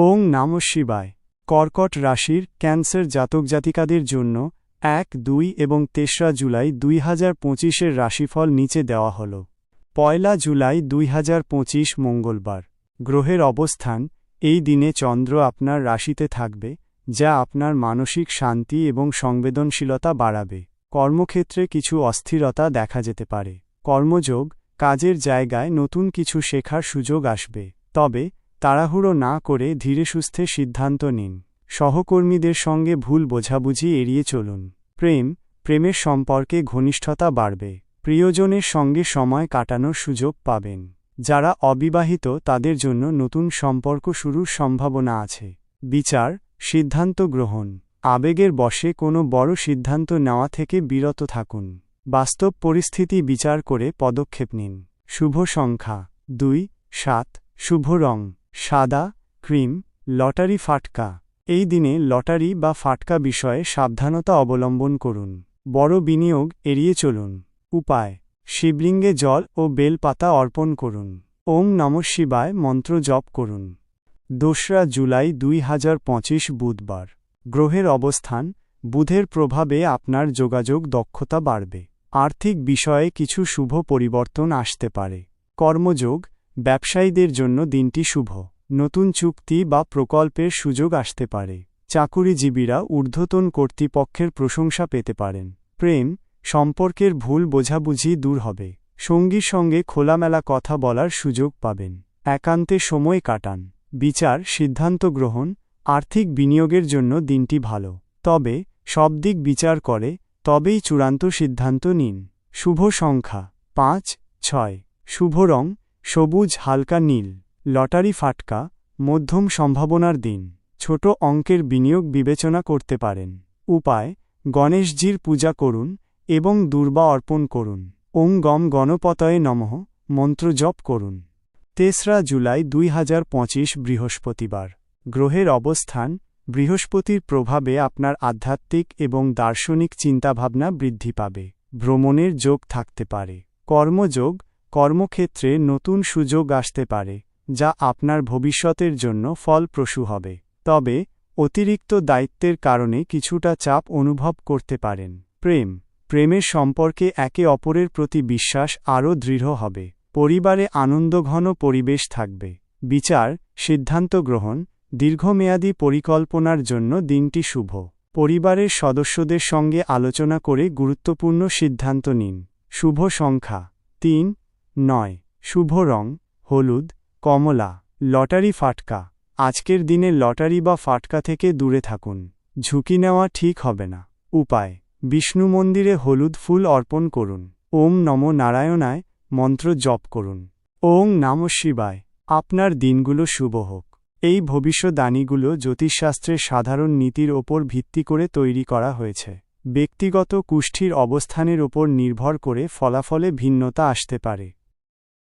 ওং নাম শিবায়। কর্কট রাশির ক্যান্সার জাতক জাতিকাদের জন্য এক, দুই এবং তেসরা জুলাই দুই হাজার পঁচিশের রাশিফল নিচে দেওয়া হল। পয়লা জুলাই দুই হাজার পঁচিশ মঙ্গলবার। গ্রহের অবস্থান, এই দিনে চন্দ্র আপনার রাশিতে থাকবে, যা আপনার মানসিক শান্তি এবং সংবেদনশীলতা বাড়াবে। কর্মক্ষেত্রে কিছু অস্থিরতা দেখা যেতে পারে। কর্মযোগ, কাজের জায়গায় নতুন কিছু শেখার সুযোগ আসবে। তবে তাড়াহুড়ো না করে ধীরে সুস্থে সিদ্ধান্ত নিন। সহকর্মীদের সঙ্গে ভুল বোঝাবুঝি এড়িয়ে চলুন। প্রেম, প্রেমের সম্পর্কে ঘনিষ্ঠতা বাড়বে। প্রিয়জনের সঙ্গে সময় কাটানোর সুযোগ পাবেন। যারা অবিবাহিত, তাদের জন্য নতুন সম্পর্ক শুরুর সম্ভাবনা আছে। বিচার, সিদ্ধান্ত গ্রহণ। আবেগের বশে কোনো বড় সিদ্ধান্ত নেওয়া থেকে বিরত থাকুন। বাস্তব পরিস্থিতি বিচার করে পদক্ষেপ নিন। শুভ সংখ্যা। দুই, সাত। শুভ রং। সাদা, ক্রিম, লটারি ফাটকা। এই দিনে লটারি বা ফাটকা বিষয়ে সাবধানতা অবলম্বন করুন। বড় বিনিয়োগ এড়িয়ে চলুন। উপায়, শিবলিঙ্গে জল ও বেল পাতা অর্পণ করুন। ওম নম শিবায় মন্ত্র জপ করুন। দোসরা জুলাই দুই হাজার পঁচিশ বুধবার। গ্রহের অবস্থান, বুধের প্রভাবে আপনার যোগাযোগ দক্ষতা বাড়বে। আর্থিক বিষয়ে কিছু শুভ পরিবর্তন আসতে পারে। কর্মযোগ ব্যবসায়ীদের জন্য দিনটি শুভ। নতুন চুক্তি বা প্রকল্পের সুযোগ আসতে পারে। চাকুরিজীবীরা ঊর্ধ্বতন কর্তৃপক্ষের প্রশংসা পেতে পারেন। প্রেম, সম্পর্কের ভুল বোঝাবুঝি দূর হবে। সঙ্গীর সঙ্গে খোলামেলা কথা বলার সুযোগ পাবেন। একান্তে সময় কাটান। বিচার, সিদ্ধান্ত গ্রহণ, আর্থিক বিনিয়োগের জন্য দিনটি ভালো। তবে, সব দিক বিচার করে, তবেই চূড়ান্ত সিদ্ধান্ত নিন। শুভ সংখ্যা, পাঁচ, ছয়। শুভ রং সবুজ হালকা নীল, লটারি ফাটকা, মধ্যম সম্ভাবনার দিন, ছোট অঙ্কের বিনিয়োগ বিবেচনা করতে পারেন। উপায়, গণেশজির পূজা করুন এবং দুর্বা অর্পণ করুন। ওং গম গণপতয়ে নমঃ, মন্ত্র জপ করুন। তেসরা জুলাই দুই হাজার পঁচিশ বৃহস্পতিবার। গ্রহের অবস্থান, বৃহস্পতির প্রভাবে আপনার আধ্যাত্মিক এবং দার্শনিক চিন্তাভাবনা বৃদ্ধি পাবে। ভ্রমণের যোগ থাকতে পারে। কর্মযোগ কর্মক্ষেত্রে নতুন সুযোগ আসতে পারে, যা আপনার ভবিষ্যতের জন্য ফলপ্রসূ হবে। তবে, অতিরিক্ত দায়িত্বের কারণে কিছুটা চাপ অনুভব করতে পারেন। প্রেম, প্রেমের সম্পর্কে একে অপরের প্রতি বিশ্বাস আরও দৃঢ় হবে। পরিবারে আনন্দঘন পরিবেশ থাকবে। বিচার, সিদ্ধান্ত গ্রহণ, দীর্ঘমেয়াদী পরিকল্পনার জন্য দিনটি শুভ। পরিবারের সদস্যদের সঙ্গে আলোচনা করে গুরুত্বপূর্ণ সিদ্ধান্ত নিন। শুভ সংখ্যা, তিন নয়। শুভ রং, হলুদ, কমলা, লটারি ফাটকা। আজকের দিনে লটারি বা ফাটকা থেকে দূরে থাকুন। ঝুঁকি নেওয়া ঠিক হবে না। উপায়, বিষ্ণু মন্দিরে হলুদ ফুল অর্পণ করুন। ওম নম নারায়ণায় মন্ত্র জপ করুন। ওং নাম শিবায়। আপনার দিনগুলো শুভ হোক। এই ভবিষ্যদানীগুলো জ্যোতিষশাস্ত্রের সাধারণ নীতির ওপর ভিত্তি করে তৈরি করা হয়েছে। ব্যক্তিগত কুষ্ঠির অবস্থানের ওপর নির্ভর করে ফলাফলে ভিন্নতা আসতে পারে।